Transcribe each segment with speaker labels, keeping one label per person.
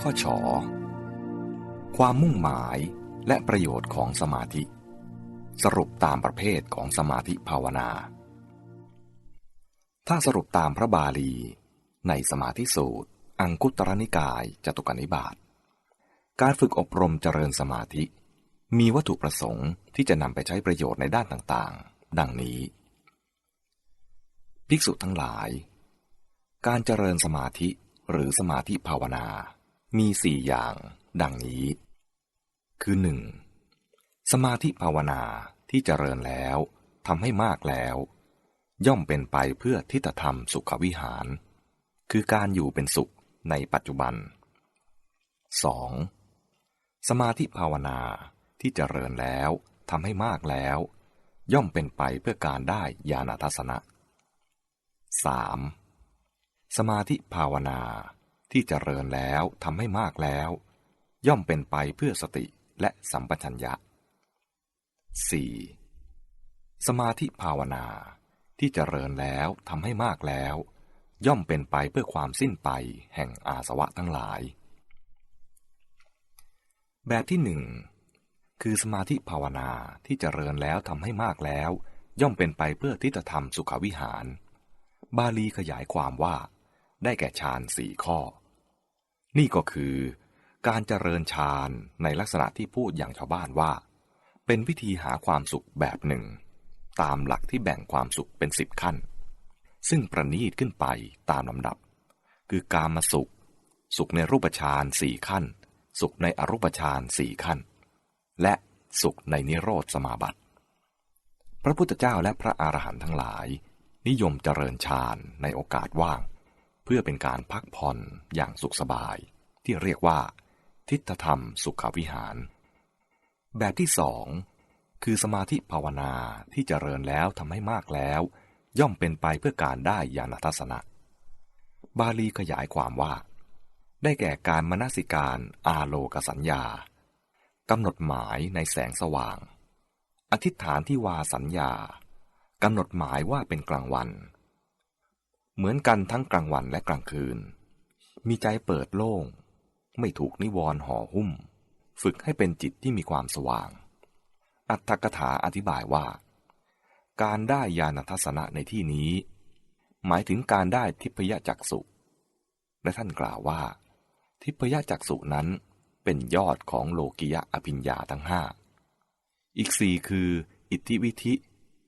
Speaker 1: ข้อชอความมุ่งหมายและประโยชน์ของสมาธิ สรุปตามประเภทของสมาธิภาวนา ถ้าสรุปตามพระบาลี ในสมาธิสูตร อังคุตรนิกายจตุกนิบาตการฝึกอบรมเจริญสมาธิ มีวัตถุประสงค์ที่จะนำไปใช้ประโยชน์ในด้านต่างๆ ดังนี้ ภิกษุทั้งหลาย การเจริญสมาธิหรือสมาธิภาวนา มีสี่อย่างดังนี้ คือหนึ่งสมาธิภาวนาที่เจริญแล้วทำให้มากแล้ว ย่อมเป็นไปเพื่อทิฏฐธรรมสุขวิหาร คือการอยู่เป็นสุขในปัจจุบัน 2. สมาธิภาวนาที่เจริญแล้วทำให้มากแล้ว ย่อมเป็นไปเพื่อการได้ญาณทัศนะ 3. สมาธิภาวนา ที่เจริญแล้วทำให้มากแล้ว ย่อมเป็นไปเพื่อสติและสัมปชัญญะ 4. สมาธิภาวนาที่เจริญแล้วทำให้มากแล้ว ย่อมเป็นไปเพื่อความสิ้นไปแห่งอาสวะทั้งหลาย แบบที่หนึ่งคือสมาธิภาวนาที่เจริญแล้วทำให้มากแล้ว ย่อมเป็นไปเพื่อทิฏฐธรรมสุขวิหาร บาลีขยายความว่า ได้แก่ฌานสี่ข้อ นี่ก็คือการเจริญฌานในลักษณะที่พูดอย่างชาวบ้านว่า เป็นวิธีหาความสุขแบบหนึ่ง ตามหลักที่แบ่งความสุขเป็นสิบขั้น ซึ่งประณีตขึ้นไปตามลำดับ คือการมาสุข สุขในรูปฌานสี่ขั้น สุขในอรูปฌานสี่ขั้น และสุขในนิโรธสมาบัติ พระพุทธเจ้าและพระอรหันต์ทั้งหลาย นิยมเจริญฌานในโอกาสว่าง พื่อเป็นการพักผ่อนอย่างสุขสบาย ที่เรียกว่า ทิฏฐธรรมสุขวิหาร แบบที่สองคือสมาธิภาวนาที่เจริญแล้วทำให้มากแล้ว ย่อมเป็นไปเพื่อการได้ญาณทัศนะ บาลีขยายความว่า ได้แก่การมนสิการอาโลกสัญญากำหนดหมายในแสงสว่าง อธิษฐานที่วาสัญญากำหนดหมายว่าเป็นกลางวัน เหมือนกันทั้งกลางวันและกลางคืน มีใจเปิดโล่ง ไม่ถูกนิวรณ์ห่อหุ้ม ฝึกให้เป็นจิตที่มีความสว่าง อัตถกถาอธิบายว่า การได้ญาณทัศนะในที่นี้ หมายถึงการได้ทิพยจักสุและท่านกล่าวว่า ทิพยจักสุนั้นเป็นยอดของโลกิยะอภิญญาทั้งห้าอีกสี่คือ อิทธิวิธิ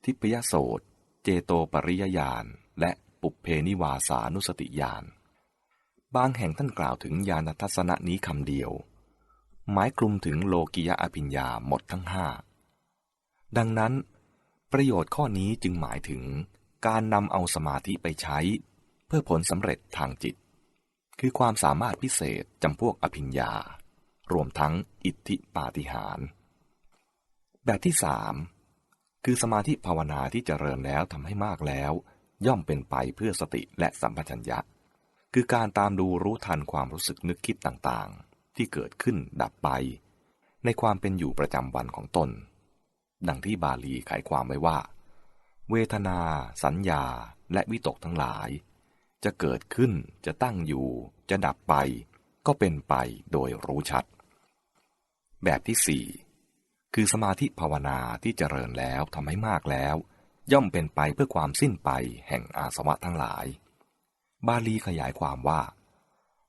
Speaker 1: ทิพยโสต เจโตปริยญาณ และ ปุเพนิวาสานุสติญาณ บางแห่งท่านกล่าวถึงญาณทัศนะนี้คำเดียว หมายกลุ่มถึงโลกิยะอภิญญาหมดทั้งห้า ดังนั้น ประโยชน์ข้อนี้จึงหมายถึงการนำเอาสมาธิไปใช้ เพื่อผลสำเร็จทางจิต คือความสามารถพิเศษจำพวกอภิญญา รวมทั้งอิทธิปาฏิหาริย์แบบที่สามคือสมาธิภาวนาที่เจริญแล้วทำให้มากแล้ว ย่อมเป็นไปเพื่อสติและสัมปชัญญะ คือการตามดูรู้ทันความรู้สึกนึกคิดต่างๆ ที่เกิดขึ้นดับไป ในความเป็นอยู่ประจำวันของตน ดังที่บาลีไขความไว้ว่า เวทนา สัญญา และวิตกทั้งหลาย จะเกิดขึ้นจะตั้งอยู่ จะดับไป ก็เป็นไปโดยรู้ชัด แบบที่สี่คือสมาธิภาวนาที่เจริญแล้วทำให้มากแล้ว ย่อมเป็นไปเพื่อความสิ้นไปแห่งอาสวะทั้งหลาย บาลีขยายความว่า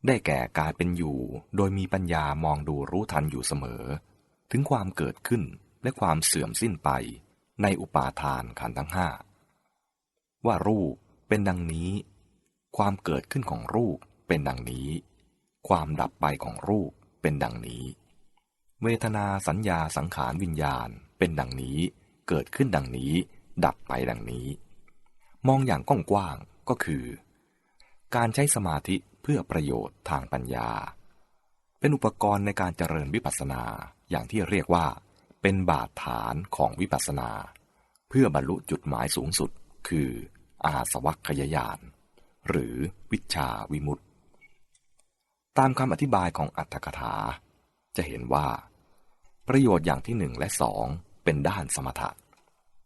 Speaker 1: ได้แก่การเป็นอยู่โดยมีปัญญามองดูรู้ทันอยู่เสมอ ถึงความเกิดขึ้นและความเสื่อมสิ้นไปในอุปาทานขันทั้งห้าว่ารูปเป็นดังนี้ ความเกิดขึ้นของรูปเป็นดังนี้ ความดับไปของรูปเป็นดังนี้ เวทนาสัญญาสังขารวิญญาณเป็นดังนี้ เกิดขึ้นดังนี้ ดับไปดังนี้ มองอย่างกว้างๆก็คือ การใช้สมาธิเพื่อประโยชน์ทางปัญญา เป็นอุปกรณ์ในการเจริญวิปัสสนาอย่างที่เรียกว่า เป็นบาดฐานของวิปัสสนา เพื่อบรรลุจุดหมายสูงสุด คืออาสวัคยายาน หรือวิชาวิมุตติตามคำอธิบายของอัตถกถา จะเห็นว่า ประโยชน์อย่างที่หนึ่งและสองเป็นด้านสมถะ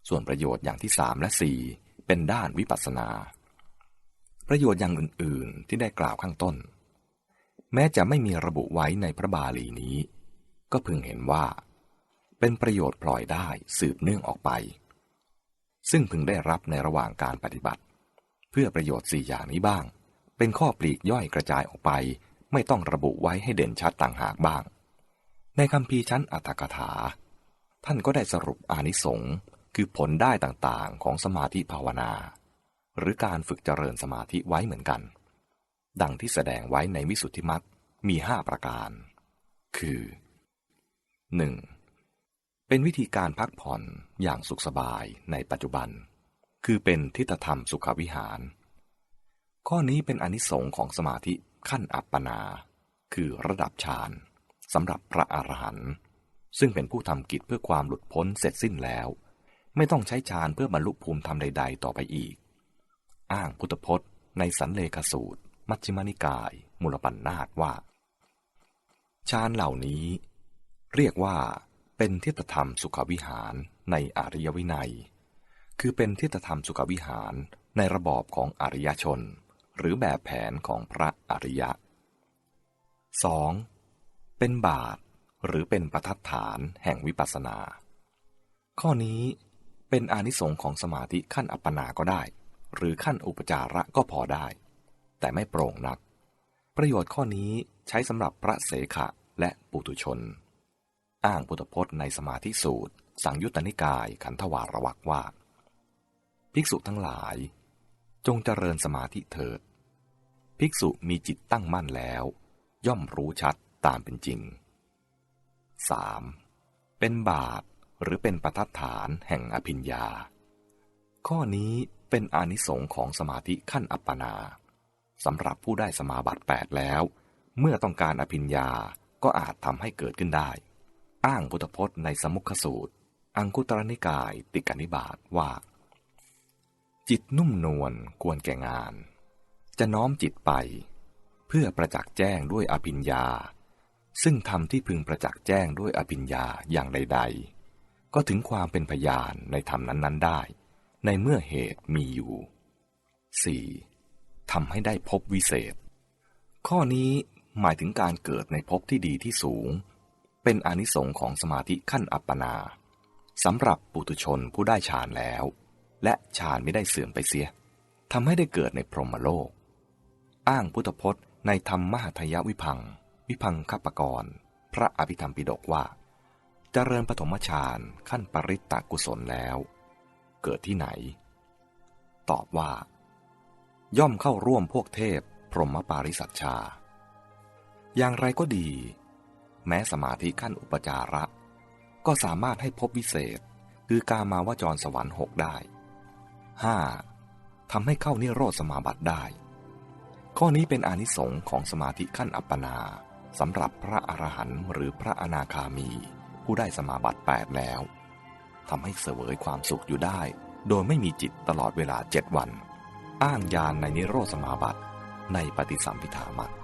Speaker 1: ส่วนประโยชน์อย่างที่สามและสี่เป็นด้านวิปัสสนา ประโยชน์อย่างอื่น ๆ ที่ได้กล่าวข้างต้น แม้จะไม่มีระบุไว้ในพระบาลีนี้ ก็พึงเห็นว่า เป็นประโยชน์พลอยได้สืบเนื่องออกไป ซึ่งพึงได้รับในระหว่างการปฏิบัติ เพื่อประโยชน์สี่อย่างนี้บ้าง เป็นข้อปลีกย่อยกระจายออกไป ไม่ต้องระบุไว้ให้เด่นชัดต่างหากบ้าง ในคำพีชั้นอัตถกถา ท่านก็ได้สรุปอานิสงส์ คือผลได้ต่างๆ ของสมาธิภาวนา หรือการฝึกเจริญสมาธิไว้เหมือนกัน ดังที่แสดงไว้ในวิสุทธิมรรคมีห้าประการ คือ 1. เป็นวิธีการพักผ่อนอย่างสุขสบายในปัจจุบัน คือเป็นทิฏฐธรรมสุขวิหาร ข้อนี้เป็นอนิสงค์ของสมาธิขั้นอัปปนา คือระดับฌานสำหรับพระอรหันต์ซึ่งเป็นผู้ทำกิจเพื่อความหลุดพ้นเสร็จสิ้นแล้ว ไม่ต้องใช้ฌานเพื่อบรรลุภูมิธรรมใด ๆ ต่อไปอีก อ้างพุทธพจน์ในสันเลขสูตร มัชฌิมานิกาย มูลปัญนาตว่าฌานเหล่านี้ เรียกว่าเป็นทิฏฐธรรมสุขวิหารในอริยวินัย คือเป็นทิฏฐธรรมสุขวิหารในระบอบของอริยชน หรือแบบแผนของพระอริยะ 2. เป็นบาทหรือเป็นประทัดฐานแห่งวิปัสสนา ข้อนี้ เป็นอนิสงค์ของสมาธิขั้นอัปปนาก็ได้ หรือขั้นอุปจาระก็พอได้ แต่ไม่โปร่งนัก ประโยชน์ข้อนี้ใช้สำหรับพระเสขะและปุถุชน อ้างพุทธพจน์ในสมาธิสูตร สังยุตตนิกายขันธวารวักว่า ภิกษุทั้งหลาย จงเจริญสมาธิเถิด ภิกษุมีจิตตั้งมั่นแล้ว ย่อมรู้ชัดตามเป็นจริง 3. เป็นบาป หรือเป็นประทัดฐานแห่งอภิญญา ข้อนี้เป็นอานิสงค์ของสมาธิขั้นอัปปนาสำหรับผู้ได้สมาบัติ8แล้ว เมื่อต้องการอภิญญาก็อาจทำให้เกิดขึ้นได้ อ้างพุทธพจน์ในสมุขสูตร อังคุตรนิกายติกนิบาตว่า จิตนุ่มนวลควรแก่งาน จะน้อมจิตไป เพื่อประจักษ์แจ้งด้วยอภิญญา ซึ่งทำที่พึงประจักษ์แจ้งด้วยอภิญญาอย่างใดๆ ก็ถึงความเป็นพยานในธรรมนั้น ๆ ได้ ในเมื่อเหตุมีอยู่ 4. ทำให้ได้พบวิเศษ ข้อนี้หมายถึงการเกิดในภพที่ดีที่สูง เป็นอนิสงค์ของสมาธิขั้นอัปปนาสำหรับปุถุชนผู้ได้ฌานแล้ว และฌานไม่ได้เสื่อมไปเสียทำให้ได้เกิดในพรหมโลก อ้างพุทธพจน์ในธรรมมหทยวิพัง วิพังคปกรพระอภิธรรมปิฎกว่า จเริญปฐมฌานขั้นปริตตกุศลแล้ว เกิดที่ไหน ตอบว่า ย่อมเข้าร่วมพวกเทพพรหมปาริสัชชา อย่างไรก็ดี แม้สมาธิขั้นอุปจาระ ก็สามารถให้พบวิเศษ คือกามาวจรสวรรค์หกได้ 5. ทำให้เข้านิโรธสมาบัติได้ ข้อนี้เป็นอนิสงค์ของสมาธิขั้นอัปปนาสำหรับพระอรหันต์หรือพระอนาคามี ผู้ได้สมาบัติ8แล้วทำให้เสวยความสุขอยู่ได้ โดยไม่มีจิตตลอดเวลาเจ็ดวัน อ้างยานในนิโรธสมาบัติในปฏิสัมพิธามัติ